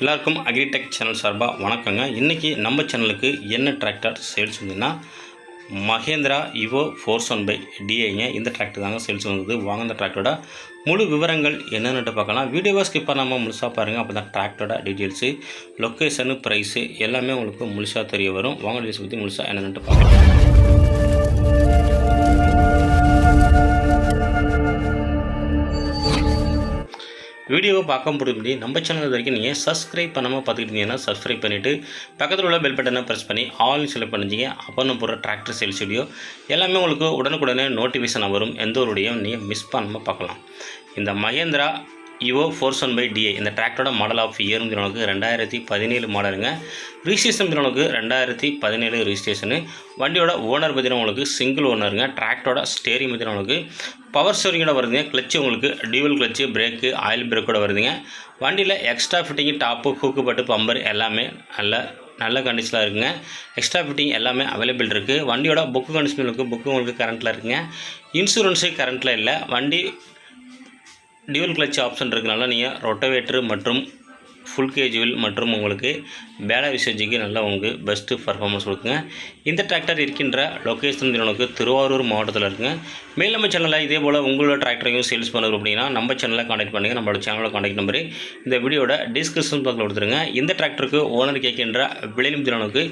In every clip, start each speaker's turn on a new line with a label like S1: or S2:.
S1: எல்லாருக்கும் agritech channel சார்பாக வணக்கங்க. இன்றைக்கி நம்ம சேனலுக்கு என்ன டிராக்டர் சேல்ஸ் வந்துன்னா Mahindra Yuvo four one five டிஐங்க இந்த டிராக்டர் தாங்க சேல்ஸ் வந்தது. வாங்க இந்த டிராக்டரோட முழு விவரங்கள் என்னென்னு பார்க்கலாம். வீடியோவை ஸ்கிப் பண்ணாமல் முழுசாக பாருங்கள் அப்போ தான் டிராக்டரோட டீட்டெயில்ஸு லொக்கேஷனு ப்ரைஸு எல்லாமே உங்களுக்கு முழுசாக தெரிய வரும். வாங்க டீட்டெயில்ஸ் பற்றி முழுசாக என்னென்னு பார்க்கலாம். வீடியோவை பார்க்க முடியும்படி நம்ம சேனல் வரைக்கும் நீங்கள் சப்ஸ்கிரைப் பண்ணாமல் பார்த்துக்கிட்டீங்கன்னா சப்ஸ்கிரைப் பண்ணிவிட்டு பக்கத்தில் உள்ள பெல் பட்டனை ப்ரெஸ் பண்ணி ஆல் செலக்ட் பண்ணிச்சிங்க அப்போ நம்ம போகிற டிராக்டர் சேல்ஸ் வீடியோ எல்லாமே உங்களுக்கு உடனுக்குடனே நோட்டிஃபிகேஷன் வரும். எந்த ஒரு வீடியோ நீங்கள் மிஸ் பண்ணாமல் பார்க்கலாம். இந்த Mahindra Yuvo four one five DI இந்த டிராக்டரோட மாடல் ஆஃப் இயரும் தினனுக்கு ரெண்டாயிரத்தி பதினேழு மாடலுங்க ரிஜிஸ்ட்ரேஷன் உங்களுக்கு ரெண்டாயிரத்தி பதினேழு ரிஜிஸ்ட்ரேஷனு வண்டியோட ஓனர் பார்த்தீங்கன்னா உங்களுக்கு சிங்கிள் ஓனருங்க டிராக்டரோட ஸ்டேரிங் பார்த்தீங்கன்னா உங்களுக்கு பவர் ஸ்டோரிங்கோட வருதுங்க. கிளச்சு உங்களுக்கு டியூவல் கிளச்சு பிரேக்கு ஆயில் பிரேக்கோட வருதுங்க. வண்டியில் எக்ஸ்ட்ரா ஃபிட்டிங்கு டாப்பு ஹூக்கு பட்டு பம்பர் எல்லாமே நல்ல நல்ல கண்டிஷனாக இருக்குங்க. எக்ஸ்ட்ரா ஃபிட்டிங் எல்லாமே அவைலபிள் இருக்குது வண்டியோட புக்கு கண்டிஷன் இருக்குது புக்கு உங்களுக்கு கரண்ட்டில் இருக்குங்க. இன்சூரன்ஸு கரண்ட்டில் இல்லை. வண்டி டியூல் கிளச் ஆப்ஷன் இருக்கனால நீங்கள் ரொட்டவேட்ரு மற்றும் ஃபுல் கேஜுவல் மற்றும் உங்களுக்கு பேலா விசேஜிக்கு நல்லா உங்களுக்கு பெஸ்ட்டு பர்ஃபார்மன்ஸ் கொடுக்குங்க. இந்த டிராக்டர் இருக்கின்ற லொக்கேஷன் உங்களுக்கு திருவாரூர் மாவட்டத்தில் இருக்குங்க. மேல் நம்ம சேனலில் இதே போல் உங்களோட டிராக்டரையும் சேல்ஸ் பண்ணுறோம் அப்படின்னா நம்ம சேனலில் காண்டாக்ட் பண்ணுங்கள் நம்மளோட சேனலோட காண்டாக்ட் நம்பரு இந்த வீடியோட டிஸ்கிரிப்ஷன் பக்கத்தில் கொடுத்துருங்க. இந்த டிராக்டருக்கு ஓனர் கேட்கின்ற விளையும் திறனுக்கு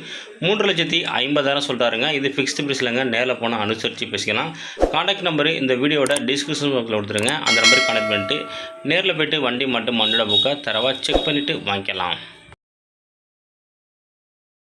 S1: மூன்று லட்சத்தி ஐம்பதாயிரம் சொல்கிறாருங்க இது ஃபிக்ஸ்டு ப்ரைஸ்லங்க நேரில் போனால் அனுசரித்து பேசிக்கலாம். காண்டாக்ட் நம்பரு இந்த வீடியோட டிஸ்கிரிப்ஷன் பக்கத்தில் கொடுத்துருங்க. அந்த நம்பருக்கு காண்டாக்ட் பண்ணிட்டு நேரில் போய்ட்டு வண்டி மட்டும் மண்ணோட புக்கை தரவாக செக் பண்ணிவிட்டு வாங்கிக்கலாம்.